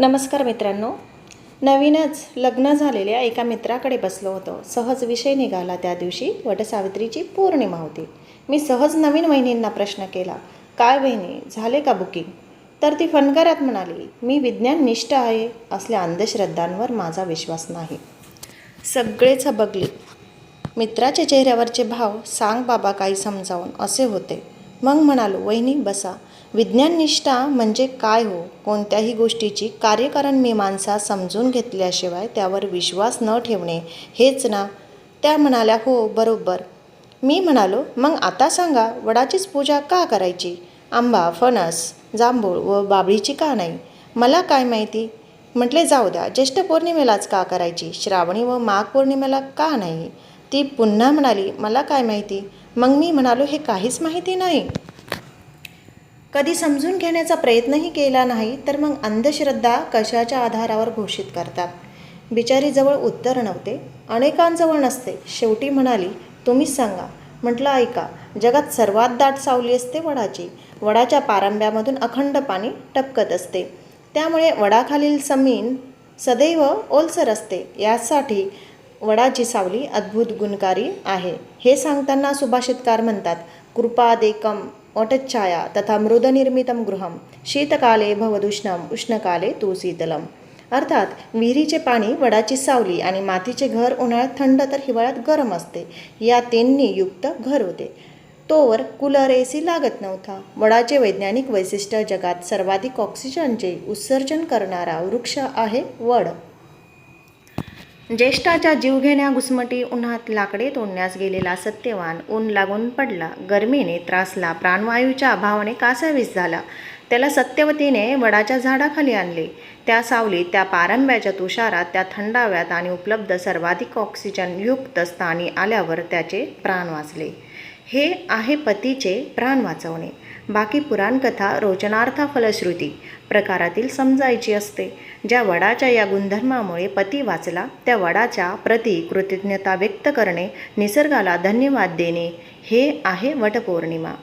नमस्कार मित्रांनो. नवीनच लग्न झालेल्या एका मित्राकडे बसलो होतो. सहज विषय निघाला त्या दिवशी वटसावित्रीची पौर्णिमा होती. मी सहज नवीन वहिनींना प्रश्न केला काय वहिनी झाले का बुकिंग? तर ती फणकारात म्हणाली मी विज्ञान निष्ठ आहे असल्या अंधश्रद्धांवर माझा विश्वास नाही. सगळेच हबगले. मित्राच्या चेहऱ्यावरचे भाव सांग बाबा काही समजावून. असे होते. मग म्हणालो वहिनी बसा. विज्ञाननिष्ठा म्हणजे काय हो? कोणत्याही गोष्टीची कार्यकारण मीमांसा समजून घेतल्याशिवाय त्यावर विश्वास न ठेवणे हेच ना? त्या म्हणाल्या हो बरोबर. मी म्हणालो मग आता सांगा वडाचीच पूजा का करायची? आंबा फणस जांभूळ व बाबळीची का नाही? मला काय माहिती? म्हटले जाऊ द्या ज्येष्ठ पौर्णिमेलाच का करायची? श्रावणी व माघ पौर्णिमेला का नाही? ती पुन्हा म्हणाली मला काय माहिती? मग मी म्हणालो हे काहीच माहिती नाही. कधी समजून घेण्याचा प्रयत्नही केला नाही तर मग अंधश्रद्धा कशाच्या आधारावर घोषित करतात? बिचारीजवळ उत्तर नव्हते. अनेकांजवळ नसते. शेवटी म्हणाली तुम्हीच सांगा. म्हटलं ऐका जगात सर्वात दाट सावली असते वडाची. वडाच्या पारंब्यामधून अखंड पाणी टपकत असते. त्यामुळे वडाखालील जमीन सदैव ओलसर असते. यासाठी वडाची सावली अद्भुत गुणकारी आहे. हे सांगताना सुभाषितकार म्हणतात कृपादेकम वटच्छाया तथा मृदनिर्मितं गृहं। शीतकाले भवदुष्णम उष्णकाले तू शीतलम अर्थात विहिरीचे पाणी वडाची सावली आणि मातीचे घर उन्हाळ्यात थंड तर हिवाळ्यात गरम असते या तीननी युक्त घर होते। तोवर कूलर ए सी लागत नव्हता। वडाचे वैज्ञानिक वैशिष्ट्य जगात सर्वाधिक ऑक्सिजनचे उत्सर्जन करणारा वृक्ष आहे वड। ज्येष्ठाच्या जीवघेण्या घुसमटी उन्हात लाकडे तोडण्यास गेलेला सत्यवान ऊन लागून पडला. गरमीने त्रासला प्राणवायूच्या अभावाने कासावीस झाला. त्याला सत्यवतीने वडाच्या झाडाखाली आणले. त्या सावलीत त्या पारंब्याच्या तुषारात त्या थंडाव्यात आणि उपलब्ध सर्वाधिक ऑक्सिजन युक्त स्थानी आल्यावर त्याचे प्राण वाचले. हे आहे पतीचे प्राण वाचवणे. बाकी पुराणकथा रोचनार्था फलश्रुती प्रकारातील समजायची असते. ज्या वडाच्या या गुणधर्मामुळे पती वाचला त्या वडाच्या प्रति कृतज्ञता व्यक्त करणे निसर्गाला धन्यवाद देणे हे आहे वटपौर्णिमा.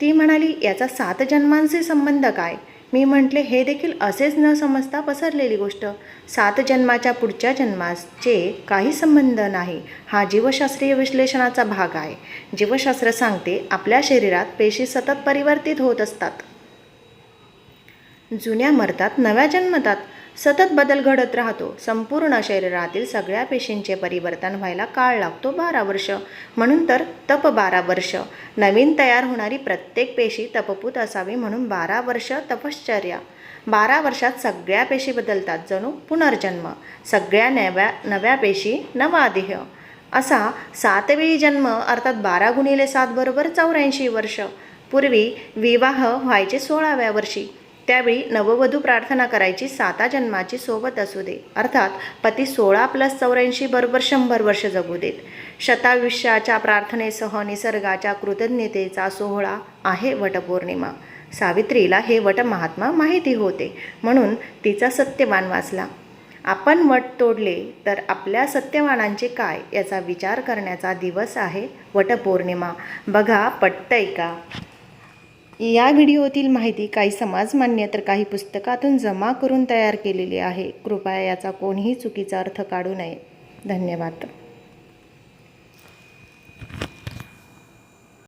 ती म्हणाली याचा सात जन्मांशी संबंध काय? मी म्हटले हे देखील असेच न समजता पसरलेली गोष्ट. सात जन्माच्या पुढच्या जन्माचे काही संबंध नाही. हा जीवशास्त्रीय विश्लेषणाचा भाग आहे. जीवशास्त्र सांगते आपल्या शरीरात पेशी सतत परिवर्तित होत असतात. जुन्या मरतात नव्या जन्मतात. सतत बदल घडत राहतो. संपूर्ण शरीरातील सगळ्या पेशींचे परिवर्तन व्हायला काळ लागतो बारा वर्ष. म्हणून तर तप बारा वर्ष. नवीन तयार होणारी प्रत्येक पेशी तपपूत असावी म्हणून बारा वर्ष तपश्चर्या. बारा वर्षात सगळ्या पेशी बदलतात. जणू पुनर्जन्म. सगळ्या नव्या नव्या पेशी नवा देह. असा सातवेळी जन्म अर्थात बारा गुणिले सात बरोबर चौऱ्याऐंशी वर्ष. पूर्वी विवाह व्हायचे सोळाव्या वर्षी. त्यावेळी नववधू प्रार्थना करायची साता जन्माची सोबत असू दे. अर्थात पती सोळा प्लस चौऱ्याऐंशी बरोबर शंभर वर्ष जगू देत. शतायुष्याच्या प्रार्थनेसह निसर्गाच्या कृतज्ञतेचा सोहळा आहे वटपौर्णिमा. सावित्रीला हे वट महात्मा माहिती होते म्हणून तिचा सत्यवान वाचला. आपण वट तोडले तर आपल्या सत्यवानांचे काय याचा विचार करण्याचा दिवस आहे वटपौर्णिमा. बघा पटतंय का? या व्हिडिओतील माहिती काही समाजमान्य तर काही पुस्तकातून जमा करून तयार केलेली आहे. कृपया याचा कोणीही चुकीचा अर्थ काढू नये. धन्यवाद.